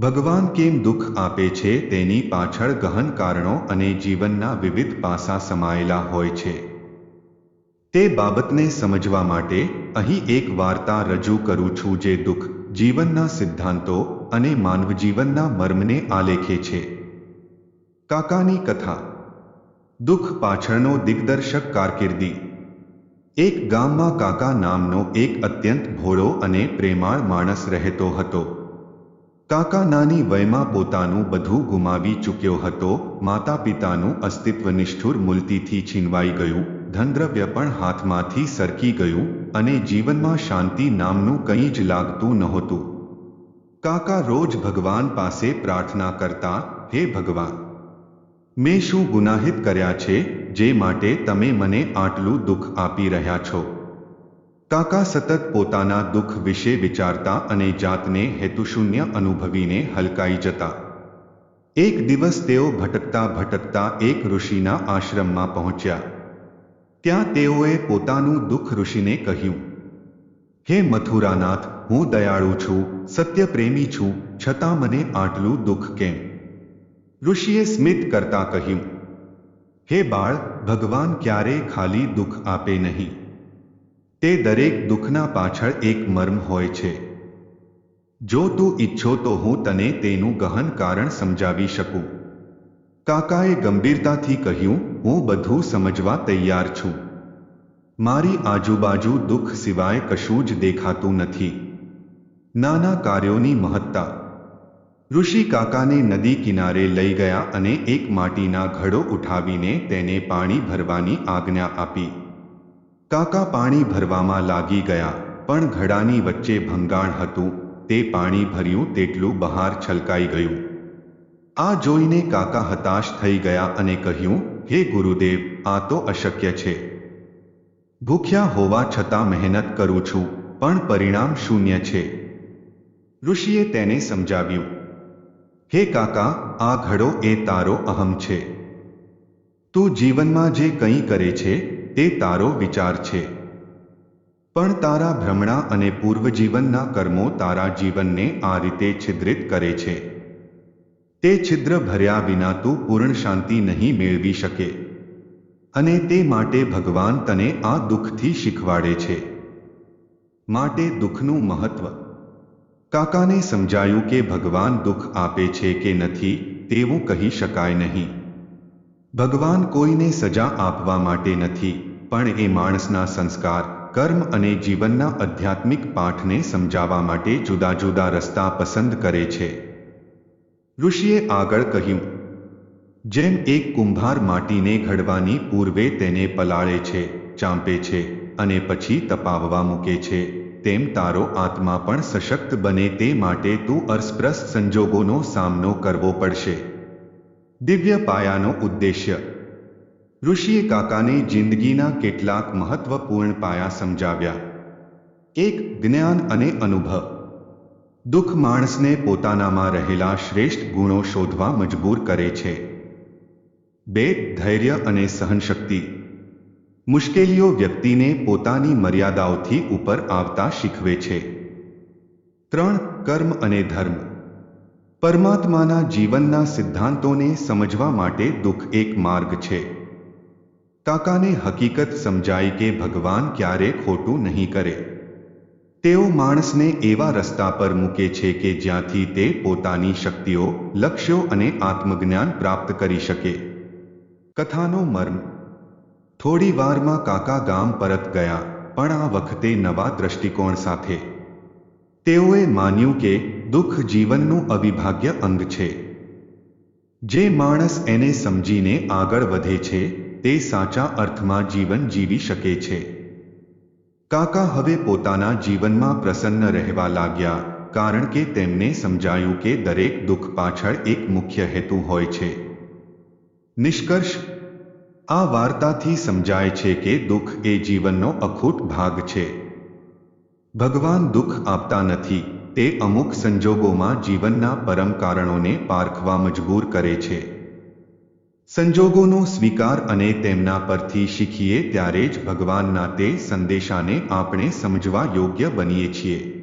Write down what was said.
ભગવાન કેમ દુઃખ આપે છે તેની પાછળ ગહન કારણો અને જીવનના વિવિધ પાસા સમાયેલા હોય છે. તે બાબતને સમજવા માટે અહીં એક વાર્તા રજૂ કરું છું જે દુઃખ, જીવનના સિદ્ધાંતો અને માનવજીવનના મર્મને આલેખે છે. કાકાની કથા. દુઃખ પાછળનો દિગ્દર્શક કારકિર્દી. એક ગામમાં કાકા નામનો એક અત્યંત ભોળો અને પ્રેમાળ માણસ રહેતો હતો. કાકા નાની વયમાં પોતાનું બધું ગુમાવી ચૂક્યો હતો માતા પિતાનું અસ્તિત્વ નિષ્ઠુર મૂલતીથી છીનવાઈ ગયું, ધનદ્રવ્ય પણ હાથમાંથી સરકી ગયું અને જીવનમાં શાંતિ નામનું કંઈ જ લાગતું નહોતું. કાકા રોજ ભગવાન પાસે પ્રાર્થના કરતા, હે ભગવાન, મેં શું ગુનાહિત કર્યા છે, જે માટે તમે મને આટલું દુઃખ આપી રહ્યા છો? કાકા સતત પોતાના દુઃખ વિશે વિચારતા અને જાતને હેતુશૂન્ય અનુભવીને હલકાઈ જતા. એક દિવસ તેઓ ભટકતા ભટકતા એક ઋષિના આશ્રમમાં પહોંચ્યા. ત્યાં તેઓએ પોતાનું દુઃખ ઋષિને કહ્યું, હે મથુરાનાથ, હું દયાળુ છું, સત્યપ્રેમી છું, છતાં મને આટલું દુઃખ કેમ? ઋષિએ સ્મિત કરતા કહ્યું, હે બાળ, ભગવાન ક્યારેય ખાલી દુઃખ આપે નહીં. તે દરેક દુઃખના પાછળ એક મર્મ હોય છે. જો તું ઈચ્છો તો હું તને તેનું ગહન કારણ સમજાવી શકું. કાકાએ ગંભીરતાથી કહ્યું, હું બધું સમજવા તૈયાર છું. મારી આજુબાજુ દુઃખ સિવાય કશું જ દેખાતું નથી. નાના કાર્યોની મહત્તા. ઋષિ કાકાને નદી કિનારે લઈ ગયા અને એક માટીના ઘડો ઉઠાવીને તેને પાણી ભરવાની આજ્ઞા આપી. કાકા પાણી ભરવામાં લાગી ગયા, પણ ઘડાની વચ્ચે ભંગાણ હતું, તે પાણી ભર્યું તેટલું બહાર છલકાઈ ગયું. આ જોઈને કાકા હતાશ થઈ ગયા અને કહ્યું, હે ગુરુદેવ, આ તો અશક્ય છે. ભૂખ્યા હોવા છતાં મહેનત કરું છું, પણ પરિણામ શૂન્ય છે. ઋષિએ તેને સમજાવ્યું, હે કાકા, આ ઘડો એ તારો અહમ છે. તું જીવનમાં જે કંઈ કરે છે તે તારો વિચાર છે. પણ તારા ભ્રમણા અને પૂર્વજીવનના કર્મો તારા જીવનને આ રીતે છિદ્રિત કરે છે. તે છિદ્ર ભર્યા વિના તું પૂર્ણ શાંતિ નહીં મેળવી શકે. અને તે માટે ભગવાન તને આ દુઃખથી શીખવાડે છે. માટે દુઃખનું મહત્વ. કાકાને સમજાયું કે ભગવાન દુઃખ આપે છે કે નથી, તેવું કહી શકાય નહીં. ભગવાન કોઈને સજા આપવા માટે નથી, પણ એ માણસના સંસ્કાર, કર્મ અને જીવનના આધ્યાત્મિક પાઠને સમજાવવા માટે જુદા જુદા રસ્તા પસંદ કરે છે. ઋષિએ આગળ કહ્યું, જેમ એક કુંભાર માટીને ઘડવાની પૂર્વે તેને પલાળે છે, ચાંપે છે અને પછી તપાવવા મૂકે છે, તેમ તારો આત્મા પણ સશક્ત બને તે માટે તું અસ્પૃશ સંજોગોનો સામનો કરવો પડશે. દિવ્ય પાયાનો ઉદ્દેશ્ય. ઋષિએ કાકાને જિંદગીના કેટલાક મહત્વપૂર્ણ પાયા સમજાવ્યા. એક જ્ઞાન અને અનુભવ. દુઃખ માણસને પોતાનામાં રહેલા શ્રેષ્ઠ ગુણો શોધવા મજબૂર કરે છે. બે, ધૈર્ય અને સહનશક્તિ. મુશ્કેલીઓ વ્યક્તિને પોતાની મર્યાદાઓથી ઉપર આવતા શીખવે છે. ત્રણ, કર્મ અને ધર્મ. પરમાત્માના જીવનના સિદ્ધાંતોને સમજવા માટે દુઃખ એક માર્ગ છે. કાકાને હકીકત સમજાઈ કે ભગવાન ક્યારે ખોટું નહીં કરે. તેઓ માણસને એવા રસ્તા પર મૂકે છે કે જ્યાંથી તે પોતાની શક્તિઓ, લક્ષ્યો અને આત્મજ્ઞાન પ્રાપ્ત કરી શકે. કથાનો મર્મ. થોડી વારમાં કાકા ગામ પરત ગયા, પણ આ વખતે નવા દ્રષ્ટિકોણ સાથે તેઓએ માન્યું કે દુઃખ જીવનનું અવિભાગ્ય અંગ છે. જે માણસ એને સમજીને આગળ વધે છે, તે સાચા અર્થમાં જીવન જીવી શકે છે. કાકા હવે પોતાના જીવનમાં પ્રસન્ન રહેવા લાગ્યા, કારણ કે તેમને સમજાયું કે દરેક દુઃખ પાછળ એક મુખ્ય હેતુ હોય છે. નિષ્કર્ષ, આ વાર્તાથી સમજાય છે કે દુઃખ એ જીવનનો અખૂટ ભાગ છે. ભગવાન દુઃખ આપતા નથી, તે અમુક સંજોગોમાં જીવનના પરમ કારણોને પારખવા મજબૂર કરે છે. સંજોગોનો સ્વીકાર અને તેમના પરથી શીખીએ ત્યારે જ ભગવાનના તે સંદેશાને આપણે સમજવા યોગ્ય બનીએ છીએ.